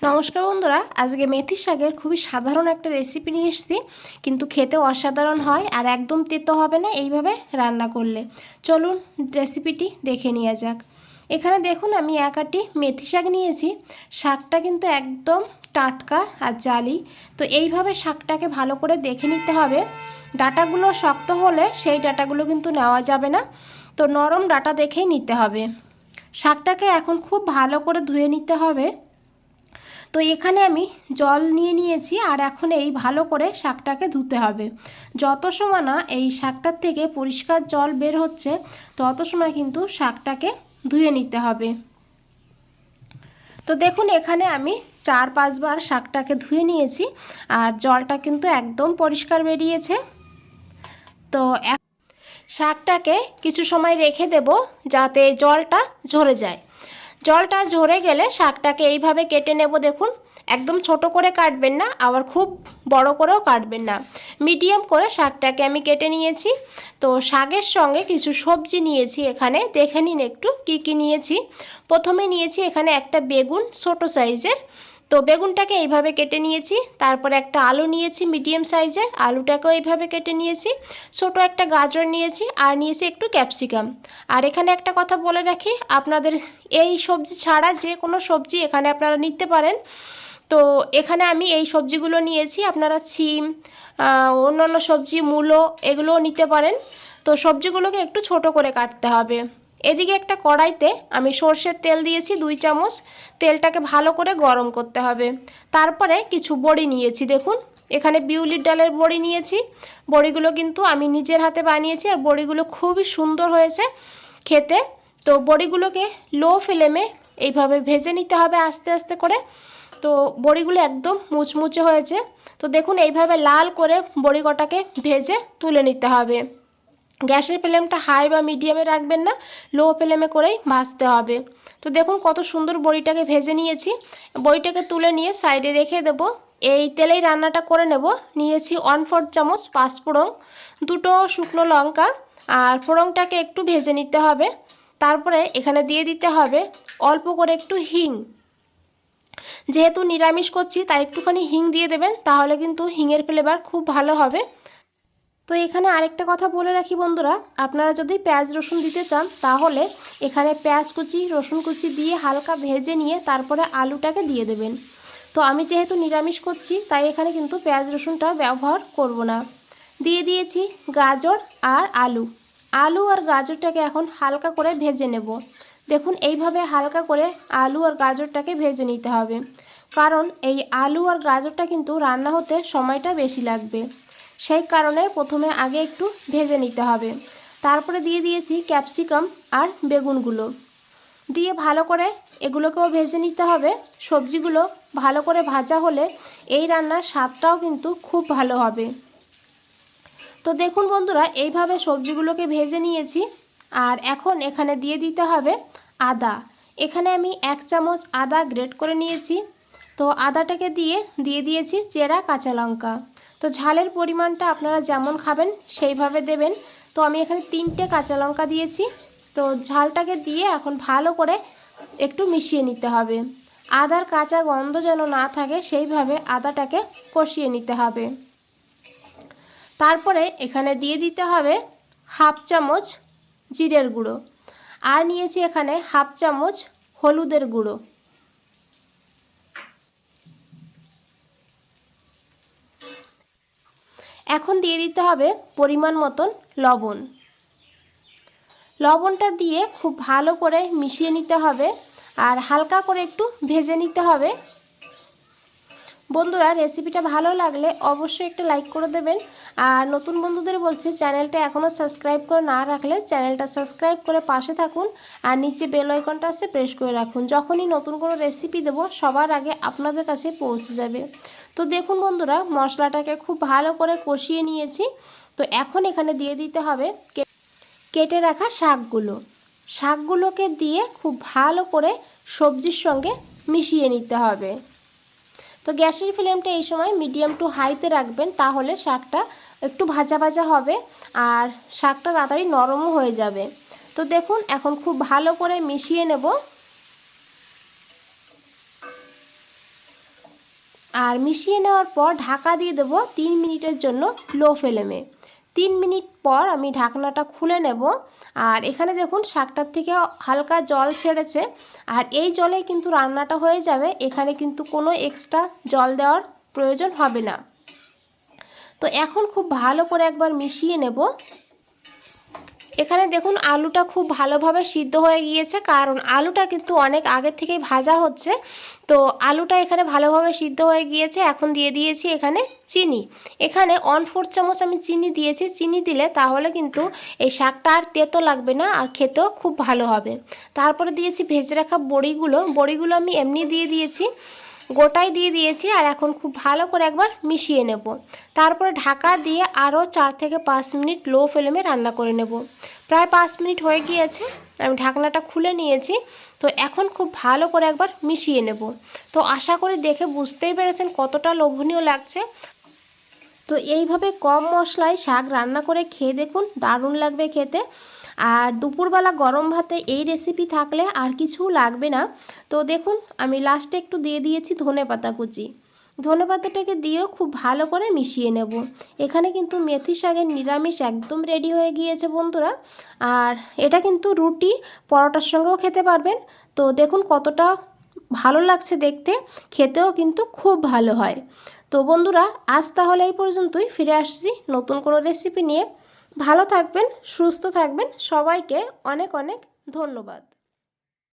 নমস্কার বন্ধুরা, আজকে মেথি শাকের খুবই সাধারণ একটা রেসিপি নিয়ে এসেছি, কিন্তু খেতে অসাধারণ হয় আর একদম তেতো হবে না এইভাবে রান্না করলে। চলুন রেসিপিটি দেখে নেওয়া যাক। এখানে দেখুন, আমি এক আটি মেথি শাক নিয়েছি। শাকটা কিন্তু একদম টাটকা আর জালি। তো এইভাবে শাকটাকে ভালো করে দেখে নিতে হবে। ডাটাগুলো শক্ত হলে সেই ডাটাগুলো কিন্তু নেওয়া যাবে না। তো নরম ডাটা দেখেই নিতে হবে। শাকটাকে এখন খুব ভালো করে ধুয়ে নিতে হবে। তো এখানে আমি জল নিয়ে নিয়েছি আর এখন এই ভালো করে শাকটাকে ধুতে হবে। যত সময় না এই শাকটার থেকে পরিষ্কার জল বের হচ্ছে, তত সময় কিন্তু শাকটাকে ধুয়ে নিতে হবে। তো দেখুন এখানে আমি চার পাঁচবার শাকটাকে ধুয়ে নিয়েছি আর জলটা কিন্তু একদম পরিষ্কার বেরিয়েছে। তো শাকটাকে কিছু সময় রেখে দেব যাতে জলটা ঝরে যায়। জলটা ঝরে গেলে শাকটাকে এইভাবে কেটে নেব, দেখুন। একদম ছোট করে কাটবেন না, আবার খুব বড় করেও কাটবেন না। মিডিয়াম করে শাকটাকে আমি কেটে নিয়েছি। তো শাকের সঙ্গে কিছু সবজি নিয়েছি এখানে। দেখে নিন একটু কি কি নিয়েছি। প্রথমে নিয়েছি এখানে একটা বেগুন, ছোট সাইজের। তো বেগুনটাকে এইভাবে কেটে নিয়েছি, তারপরে একটা আলু নিয়েছি মিডিয়াম সাইজের আলুটাকেও এইভাবে কেটে নিয়েছি, ছোট একটা গাজর নিয়েছি আর নিয়েছি একটু ক্যাপসিকাম। আর এখানে একটা কথা বলে রাখি, আপনাদের এই সবজি ছাড়া যে কোনো সবজি এখানে আপনারা নিতে পারেন। তো এখানে আমি এই সবজিগুলো নিয়েছি, আপনারা ছিম অন্যান্য সবজি, মূলো এগুলোও নিতে পারেন। তো সবজিগুলোকে একটু ছোট করে কাটতে হবে। এদিকে একটা কড়াইতে আমি সর্ষের তেল দিয়েছি দুই চামচ। তেলটাকে ভালো করে গরম করতে হবে। তারপরে কিছু বড়ি নিয়েছি, দেখুন। এখানে বিউলির ডালের বড়ি নিয়েছি। বড়িগুলো কিন্তু আমি নিজের হাতে বানিয়েছি আর বড়িগুলো খুবই সুন্দর হয়েছে খেতে। তো বড়িগুলোকে লো ফ্লেমে এইভাবে ভেজে নিতে হবে আস্তে আস্তে করে। তো বড়িগুলো একদম মুচমুচে হয়েছে। তো দেখুন, এইভাবে লাল করে বড়ি কটাকে ভেজে তুলে নিতে হবে। গ্যাসের ফ্লেমটা হাই বা মিডিয়ামে রাখবেন না, লো ফ্লেমে করেই ভাজতে হবে। তো দেখুন কত সুন্দর বড়িটাকে ভেজে নিয়েছি। বড়িটাকে তুলে নিয়ে সাইডে রেখে দেব। এই তেলেই রান্নাটা করে নেব। নিয়েছি ওয়ান ফোর চামচ পাঁচফোড়ন দুটো শুকনো লঙ্কা, আর ফোড়ংটাকে একটু ভেজে নিতে হবে। তারপরে এখানে দিয়ে দিতে হবে অল্প করে একটু হিং। যেহেতু নিরামিষ করছি, তাই একটুখানি হিং দিয়ে দেবেন, তাহলে কিন্তু হিংয়ের ফ্লেভার খুব ভালো হবে। তো এখানে আরেকটা কথা বলে রাখি বন্ধুরা, আপনারা যদি পেঁয়াজ রসুন দিতে চান তাহলে এখানে পেঁয়াজ কুচি, রসুন কুচি দিয়ে হালকা ভেজে নিয়ে তারপরে আলুটাকে দিয়ে দেবেন। তো আমি যেহেতু নিরামিষ করছি, তাই এখানে কিন্তু পেঁয়াজ রসুনটা ব্যবহার করব না। দিয়ে দিয়েছি গাজর আর আলু। আলু আর গাজরটাকে এখন হালকা করে ভেজে নেব। দেখুন, এইভাবে হালকা করে আলু আর গাজরটাকে ভেজে নিতে হবে। কারণ এই আলু আর গাজরটা কিন্তু রান্না হতে সময়টা বেশি লাগবে। সেই কারণে প্রথমে আগে একটু ভেজে নিতে হবে। তারপরে দিয়ে দিয়েছি ক্যাপসিকাম আর বেগুনগুলো। দিয়ে ভালো করে এগুলোকেও ভেজে নিতে হবে। সবজিগুলো ভালো করে ভাজা হলে এই রান্নার স্বাদটাও কিন্তু খুব ভালো হবে। তো দেখুন বন্ধুরা, এইভাবে সবজিগুলোকে ভেজে নিয়েছি। আর এখন এখানে দিয়ে দিতে হবে আদা। এখানে আমি এক চামচ আদা গ্রেট করে নিয়েছি। তো আদাটাকে দিয়ে দিয়ে দিয়েছি চেরা কাঁচা লঙ্কা। তো ঝালের পরিমাণটা আপনারা যেমন খাবেন সেইভাবে দেবেন। তো আমি এখানে তিনটে কাঁচা লঙ্কা দিয়েছি। তো ঝালটাকে দিয়ে এখন ভালো করে একটু মিশিয়ে নিতে হবে। আদার কাঁচা গন্ধ যেন না থাকে সেইভাবে আদাটাকে কষিয়ে নিতে হবে। তারপরে এখানে দিয়ে দিতে হবে হাফ চামচ জিরের গুঁড়ো। আর নিয়েছি এখানে হাফ চামচ হলুদের গুঁড়ো। এখন দিয়ে দিতে হবে পরিমাণ মতন লবণ। লবণটা দিয়ে খুব ভালো করে মিশিয়ে নিতে হবে আর হালকা করে একটু ভেজে নিতে হবে। বন্ধুরা, রেসিপিটা ভালো লাগলে অবশ্যই একটা লাইক করে দেবেন। আর নতুন বন্ধুদের বলছি, চ্যানেলটা এখনও সাবস্ক্রাইব করে না রাখলে চ্যানেলটা সাবস্ক্রাইব করে পাশে থাকুন আর নিচে বেল আইকনটা আছে প্রেস করে রাখুন। যখনই নতুন কোনো রেসিপি দেব, সবার আগে আপনাদের কাছে পৌঁছে যাবে। তো দেখুন বন্ধুরা, মশলাটাকে খুব ভালো করে কষিয়ে নিয়েছি। তো এখন এখানে দিয়ে দিতে হবে কেটে রাখা শাকগুলো। শাকগুলোকে দিয়ে খুব ভালো করে সবজির সঙ্গে মিশিয়ে নিতে হবে। তো গ্যাসের ফ্লেমটা এই সময় মিডিয়াম টু হাইতে রাখবেন, তাহলে শাকটা একটু ভাজা ভাজা হবে আর শাকটা তাড়াতাড়ি নরমও হয়ে যাবে। তো দেখুন, এখন খুব ভালো করে মিশিয়ে নেব। আর মিশিয়ে নেওয়ার পর ঢাকা দিয়ে দেবো তিন মিনিটের জন্য লো ফ্লেমে। তিন মিনিট পর আমি ঢাকনাটা খুলে নেব। আর এখানে দেখুন শাকটার থেকে হালকা জল ছেড়েছে। আর এই জলে কিন্তু রান্নাটা হয়ে যাবে। এখানে কিন্তু কোনো এক্সট্রা জল দেওয়ার প্রয়োজন হবে না। তো এখন খুব ভালো করে একবার মিশিয়ে নেব। এখানে দেখুন আলুটা খুব ভালোভাবে সিদ্ধ হয়ে গিয়েছে, কারণ আলুটা কিন্তু অনেক আগে থেকেই ভাজা হচ্ছে। তো আলুটা এখানে ভালোভাবে সিদ্ধ হয়ে গিয়েছে, এখন দিয়ে দিয়েছি এখানে চিনি। এখানে ওয়ান ফোর চামচ আমি চিনি দিয়েছি, চিনি দিলে তাহলে কিন্তু এই শাকটা আর তেতো লাগবে না আর খেতেও খুব ভালো হবে। তারপরে দিয়েছি ভেজে রাখা বড়িগুলো বড়িগুলো আমি এমনি দিয়ে দিয়েছি। গোটাই দিয়ে দিয়েছি আর এখন খুব ভালো করে একবার মিশিয়ে নেব। তারপরে ঢাকা দিয়ে আরও চার থেকে পাঁচ মিনিট লো ফ্লেমে রান্না করে নেব। প্রায় পাঁচ মিনিট হয়ে গিয়েছে, আমি ঢাকনাটা খুলে নিয়েছি। তো এখন খুব ভালো করে একবার মিশিয়ে নেব। তো আশা করি দেখে বুঝতেই পেরেছেন কতটা লোভনীয় লাগছে। তো এইভাবে কম মশলায় শাক রান্না করে খেয়ে দেখুন, দারুণ লাগবে খেতে। আর দুপুরবেলা গরম ভাতে এই রেসিপি থাকলে আর কিছু লাগবে না। তো দেখুন, আমি লাস্টে একটু দিয়ে দিয়েছি ধনে পাতা কুচি। ধনে পাতাটাকে দিয়েও খুব ভালো করে মিশিয়ে নেব। এখানে কিন্তু মেথি শাকের নিরামিষ একদম রেডি হয়ে গিয়েছে বন্ধুরা। আর এটা কিন্তু রুটি, পরোটার সঙ্গেও খেতে পারবেন। তো দেখুন কতটা ভালো লাগছে দেখতে, খেতেও কিন্তু খুব ভালো হয়। তো বন্ধুরা, আজ তাহলে এই পর্যন্তই। ফিরে আসছি নতুন কোনো রেসিপি নিয়ে। ভালো থাকবেন, সুস্থ থাকবেন। সবাইকে অনেক অনেক ধন্যবাদ।